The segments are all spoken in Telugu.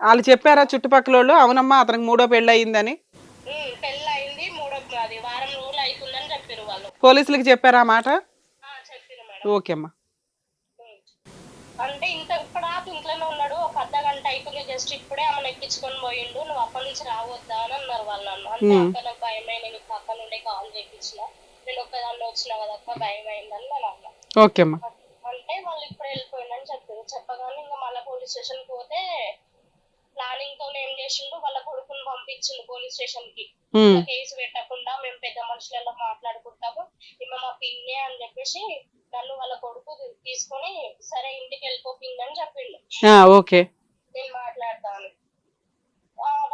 వాళ్ళు చెప్పారా చుట్టుపక్కల వాళ్ళు అవునమ్మా అతనికి మూడో పెళ్ళి అయిందని. ఉమ్, పెళ్ళి అయింది మూడో అది వారం రోజులు అవుతుందని చెప్పారు వాళ్ళు. పోలీసులకి చెప్పారా మాట? ఓకే అమ్మా. అంటే ఇంత ఇప్పుడు ఇంట్లోనే ఉన్నాడు ఒక అర్ధ గంట అయిపోయి జస్ట్ ఇప్పుడే ఆమెను ఎక్కించుకొని పోయిండు నువ్వు అప్పటి నుంచి రావద్దా అని అన్నారు వాళ్ళు నన్ను. అంటే అక్క నాకు భయమైన నేను నుండే కాల్ చేయించిన నేను ఒక్కదాన్ని వచ్చిన కదా అక్క భయం అయిందని నేను అన్నా ఓకే అమ్మా. అంటే వాళ్ళు ఇప్పుడు వెళ్ళిపోయిందని చెప్పారు. చెప్పగానే ఇంకా మళ్ళీ పోలీస్ స్టేషన్ పోతే ప్లానింగ్తో ఏం చేసిండు వాళ్ళ పంపించిండు పోలీస్ స్టేషన్కి కేసు పెట్టకుండా మేము పెద్ద మనుషులలో మాట్లాడుకుంటాము. ఈమె మా పిన్నే అని చెప్పేసి నన్ను వాళ్ళ కొడుకు తీసుకొని సరే ఇంటికి వెళ్ళిపో పిన్ అని చెప్పిండు. ఓకే. నేను మాట్లాడతాను.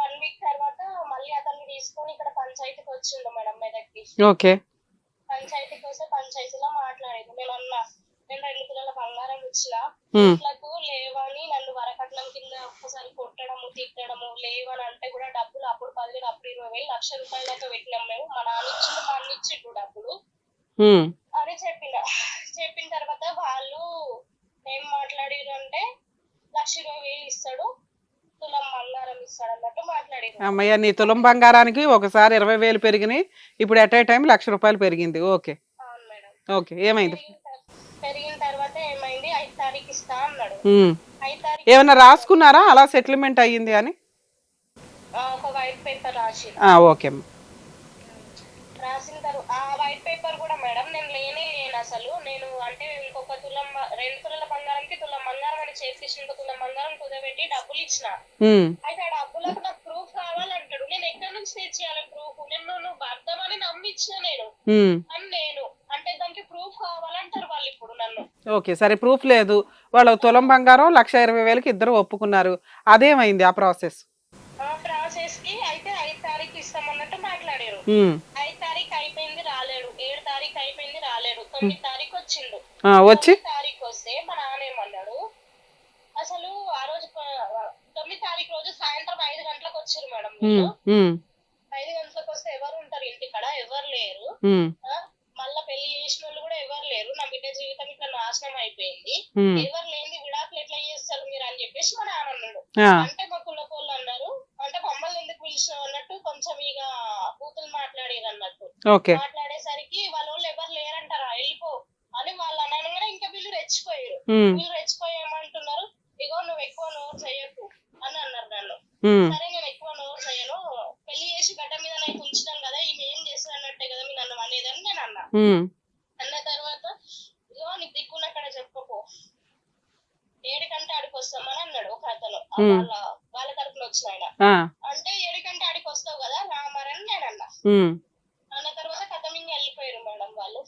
వన్ వీక్ తర్వాత మళ్ళీ అతన్ని తీసుకొని ఇక్కడ పంచాయతీకి వచ్చిండు మేడం మెదక్కి ఓకే. పంచాయతీకి వస్తే పంచాయతీలో మాట్లాడింది. నేను అన్నా నేను రెండు కిలోల ఉమ్, ఇట్లకు లేవని నన్ను వరకట్నం కింద ఒక్కసారి కొట్టడము తిట్టడము లేవని అంటే కూడా డబ్బులు అప్పుడు పదివేలు అప్పుడు ఇరవై వేలు లక్ష రూపాయల దాకా పెట్టినాం మేము. మా నాన్న ఇచ్చిండు మా అన్న ఇచ్చిండు డబ్బులు. అని చెప్పిన చెప్పిన తర్వాత వాళ్ళు ఏం మాట్లాడిరు అంటే లక్ష ఇరవై వేలు ఇస్తాడు తులం బంగారం ఇస్తాడు అన్నట్టు మాట్లాడిరు అమ్మయ్య నీ తులం బంగారానికి ఒకసారి ఇరవై వేలు పెరిగినాయి. ఇప్పుడు ఎట్ ఏ టైం లక్ష రూపాయలు పెరిగింది. ఓకే. అవును మేడం. ఓకే. ఏమైంది? అన్నాడు. ఏమన్నా రాసుకున్నారా? అలా సెటిల్మెంట్ అయ్యింది అని? ఒక వైట్ పేపర్ రాసి ఓకే అమ్మా రాసిన తర్వాత ఆ వైట్ పేపర్ కూడా మేడం నేను లేనే లేను అసలు. నేను అంటే ఇంకొక తులం రెండు తులాల బంగారంకి తులం బంగారం అని చేసి ఇంకో తులం బంగారం కుదబెట్టి డబ్బులు ఇచ్చిన. అయితే ఆ డబ్బులకు నాకు ప్రూఫ్ కావాలంటాడు. నేను ఎక్కడి నుంచి తెచ్చేయాలి ప్రూఫ్ నేను నువ్వు నమ్మిచ్చిన నేను. అని నేను. అంటే దానికి ప్రూఫ్ కావాలంటారు వాళ్ళు ఇప్పుడు నన్ను. ఓకే సరే ప్రూఫ్ లేదు. వాళ్ళ తులం బంగారం లక్ష ఇరవై వేలకి ఇద్దరు ఒప్పుకున్నారు. అదేమైంది ఆ ప్రాసెస్? ఆ ప్రాసెస్కి అయితే ఐదు తారీఖు ఇస్తామన్నట్టు మాట్లాడారు. ఐదు తారీఖు అయిపోయింది రాలేడు ఏడు తారీఖు అయిపోయింది రాలేడు తొమ్మిది తారీఖు వచ్చిండు. వచ్చి? తారీఖు వస్తే మా అసలు ఆ రోజు తొమ్మిది తారీఖు రోజు సాయంత్రం ఐదు గంటలకు వచ్చారు మేడం ఐదు గంటలకు వస్తే ఎవరు ఉంటారు ఇంటికాడ? ఎవరు లేరు ఉమ్, ఆ? మళ్ళా పెళ్ళి చేసిన వాళ్ళు కూడా ఎవరు లేరు నా బిడ్డ జీవితం ఇట్లా నాశనం అయిపోయింది. ఎవరు లేని విడాకులు ఎట్లా చేస్తారు మీరు అని చెప్పేసి మా నాన్న అన్నాడు. అంటే మా కులపోళ్ళు అన్నారు. అంటే మమ్మల్ని ఎందుకు పిలిచినావు అన్నట్టు కొంచెం ఇక బూతులు మాట్లాడారు అన్నట్టు. మాట్లాడేసరికి వాళ్ళ వాళ్ళు ఎవరు లేరంటారా? వెళ్ళిపో అని వాళ్ళు అనగానే ఇంకా వీళ్ళు రెచ్చిపోయారు. వీళ్ళు రెచ్చిపోయి ఏమంటున్నారు ఇగో నువ్వు ఎక్కువ నోరు చేయకు అని అన్నారు నన్ను. సరే నేను ఎక్కువ నోరు చేయను. పెళ్ళి చేసి గడ్డ మీద నాకు ఉంచినాం కదా ఈమె ఏం చేస్తుంది అన్నట్టే కదా మీరు నన్ను అనేదని నేను అన్న తర్వాత ఇగో నీకు దిక్కున్నక్కడ చెప్పపో ఏడుకంటే ఆడికి వస్తామని అన్నాడు ఒక అతను. వాళ్ళ వాళ్ళ తరపున వచ్చిన ఆయన. అంటే ఏడుకంటే ఆడికి వస్తావు కదా రామరని నేను అన్నా. తర్వాత కథ మింగి వెళ్ళిపోయారు మేడం వాళ్ళు.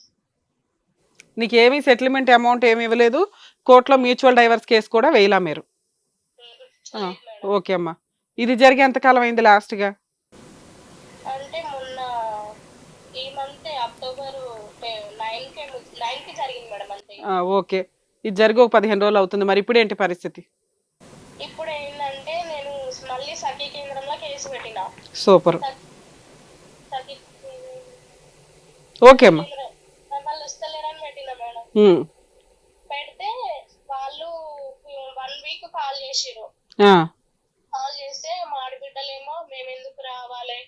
నీకు ఏమీ సెటిల్మెంట్ అమౌంట్ ఏమి ఇవ్వలేదు. కోర్టులో మ్యూచువల్ డైవర్స్ కేసు కూడా వేయలా మీరు. ఓకే అమ్మా. ఇది జరిగి ఎంతకాలం అయింది లాస్ట్గా? అంటే మొన్న ఈ మంత్ అక్టోబర్ నైన్కి నైన్కి జరిగింది మేడం అంతే. ఓకే. ఇది జరిగి ఒక పదిహేను రోజులు అవుతుంది. మరి ఇప్పుడు ఏంటి పరిస్థితి? ఇప్పుడు ఏంటంటే నేను మళ్ళీ సఖీ కేంద్రంలో కేసు పెట్టిన. సూపర్. సఖీ- ఓకే అమ్మా. కేంద్రం వాళ్ళు వస్తలేరని పెట్టిన మేడం. ఉమ్, పెడితే వాళ్ళు వన్ వీక్ కాల్ చేసిరు ఆ, కాల్ చేస్తే మా ఆడబిడ్డలేమో మేము ఎందుకు రావాలి?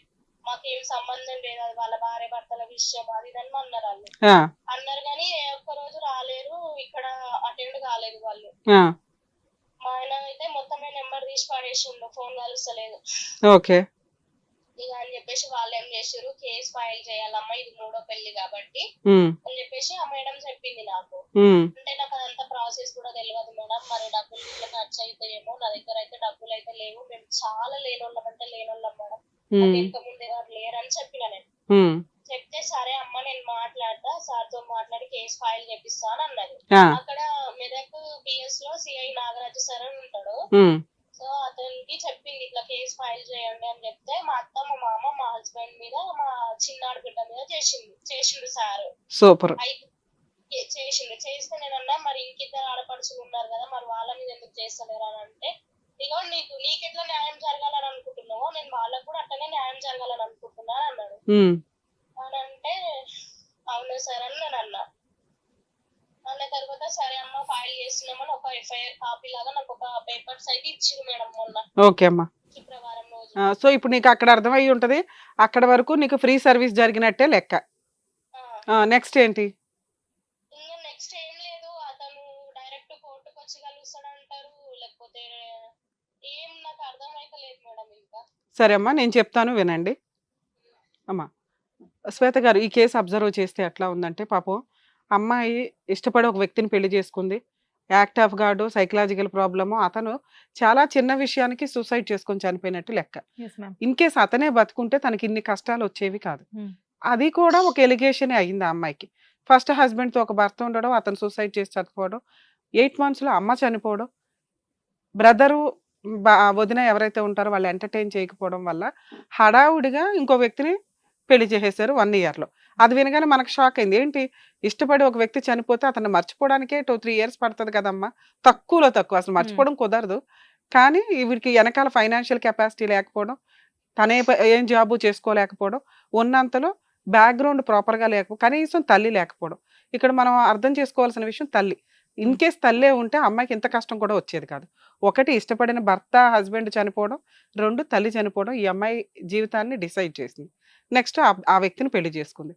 మాకేం సంబంధం లేదు. అది వాళ్ళ భార్య భర్తల విషయం అది ఇదని అన్నారు వాళ్ళు ఆ, అన్నారు కానీ ఏ ఒక్క రోజు రాలేరు ఇక్కడ కాలేదు వాళ్ళు. మా ఆయన అయితే మొత్తమే నెంబర్ తీసి పడేసిండు ఫోన్ కలుస్తలేదు. ఓకే. ఇక అని చెప్పేసి వాళ్ళు ఏం చేసారు కేసు ఫైల్ చేయాలమ్మా ఇది మూడో పెళ్ళి కాబట్టి అని చెప్పేసి ఆ మేడం చెప్పింది నాకు. అంటే నాకు అదంతా ప్రాసెస్ కూడా తెలియదు మేడం. మరి డబ్బులు ఇట్లా ఖర్చు అవుతాయేమో నా దగ్గర అయితే డబ్బులు అయితే లేవు. మేము చాలా లేనోళ్ళం అంటే లేనోళ్ళం మేడం. ఇంత ముందు ఎవరు లేరని చెప్పిన నేను. చెప్తే సరే అమ్మ నేను మాట్లాడతా సార్తో మాట్లాడి కేసు ఫైల్ చేపిస్తా అని అన్నది. అక్కడ మెదక్ బిఎస్లో సిఐ నాగరాజు సార్ అని ఉంటాడు. సో అతనికి చెప్పింది ఇట్లా కేసు ఫైల్ చేయండి అని చెప్తే మా అత్త మా మామ మా హస్బెండ్ మీద మా చిన్నాడు బిడ్డ మీద చేసింది చేసిండు సార్ సూపర్ చేసిండు. చేస్తే నేను అన్నా మరి ఇంకిద్దరు ఆడపడుచులు ఉన్నారు కదా మరి వాళ్ళ మీద ఎందుకు చేస్తలేరు అని అంటే ఇగో నీకు నీకెట్లా న్యాయం జరగాలని అనుకుంటున్నావో నేను వాళ్ళకు కూడా అట్లనే న్యాయం జరగాలని అనుకుంటున్నాను అన్నాడు ఉమ్, అని అంటే అవును సార్ అని నేను అన్నా అన్న తర్వాత సరే అమ్మ ఫైల్ చేస్తున్నామని ఒక ఎఫ్ఐఆర్ కాపీ లాగా నాకు ఒక పేపర్స్ అయితే ఇచ్చింది మేడం మొన్న. ఓకే అమ్మా. శుక్రవారం రోజు. ఆ, సో ఇప్పుడు నీకు అక్కడ అర్థమయ్యి ఉంటది. అక్కడ వరకు నీకు ఫ్రీ సర్వీస్ జరిగినట్టే లెక్క. నెక్స్ట్ ఏంటి? నెక్స్ట్ ఏం లేదు. అతను డైరెక్ట్ కోర్టుకు వచ్చి కలుస్తాడు అంటారు లేకపోతే ఏం నాకు అర్థమైతే లేదు మేడం ఇంకా. సరే అమ్మా నేను చెప్తాను వినండి. అమ్మా శ్వేత గారు ఈ కేసు అబ్జర్వ్ చేస్తే ఎట్లా ఉందంటే పాపం అమ్మాయి ఇష్టపడి ఒక వ్యక్తిని పెళ్ళి చేసుకుంది. Act of guard psychological problem అతను చాలా చిన్న విషయానికి సూసైడ్ చేసుకొని చనిపోయినట్టు లెక్క. ఇన్ కేస్ అతనే బతుకుంటే తనకి ఇన్ని కష్టాలు వచ్చేవి కాదు. Hmm. అది కూడా ఒక ఎలిగేషన్ అయింది ఆ అమ్మాయికి. ఫస్ట్ హస్బెండ్తో ఒక భర్త ఉండడం అతను సూసైడ్ చేసి చనిపోవడం ఎయిట్ మంత్స్లో అమ్మ చనిపోవడం బ్రదరు వదిన ఎవరైతే ఉంటారో వాళ్ళు ఎంటర్టైన్ చేయకపోవడం వల్ల హడావుడిగా ఇంకో వ్యక్తిని పెళ్ళి చేసేసారు వన్లో. అది వినగానే మనకు షాక్ అయింది. ఏంటి? ఇష్టపడి ఒక వ్యక్తి చనిపోతే అతన్ని మర్చిపోవడానికే టూ త్రీ ఇయర్స్ పడుతుంది కదమ్మా. తక్కువలో తక్కువ అసలు మర్చిపోవడం కుదరదు. కానీ వీడికి వెనకాల ఫైనాన్షియల్ కెపాసిటీ లేకపోవడం తనే ఏం జాబు చేసుకోలేకపోవడం ఉన్నంతలో బ్యాక్గ్రౌండ్ ప్రాపర్గా లేకపో కనీసం తల్లి లేకపోవడం. ఇక్కడ మనం అర్థం చేసుకోవాల్సిన విషయం తల్లి. ఇన్ కేస్ తల్లే ఉంటే అమ్మాయికి ఇంత కష్టం కూడా వచ్చేది కాదు. ఒకటి ఇష్టపడిన భర్త హస్బెండ్ చనిపోవడం. రెండు తల్లి చనిపోవడం. ఈ అమ్మాయి జీవితాన్ని డిసైడ్ చేసింది. నెక్స్ట్ ఆ వ్యక్తిని పెళ్ళి చేసుకుంది.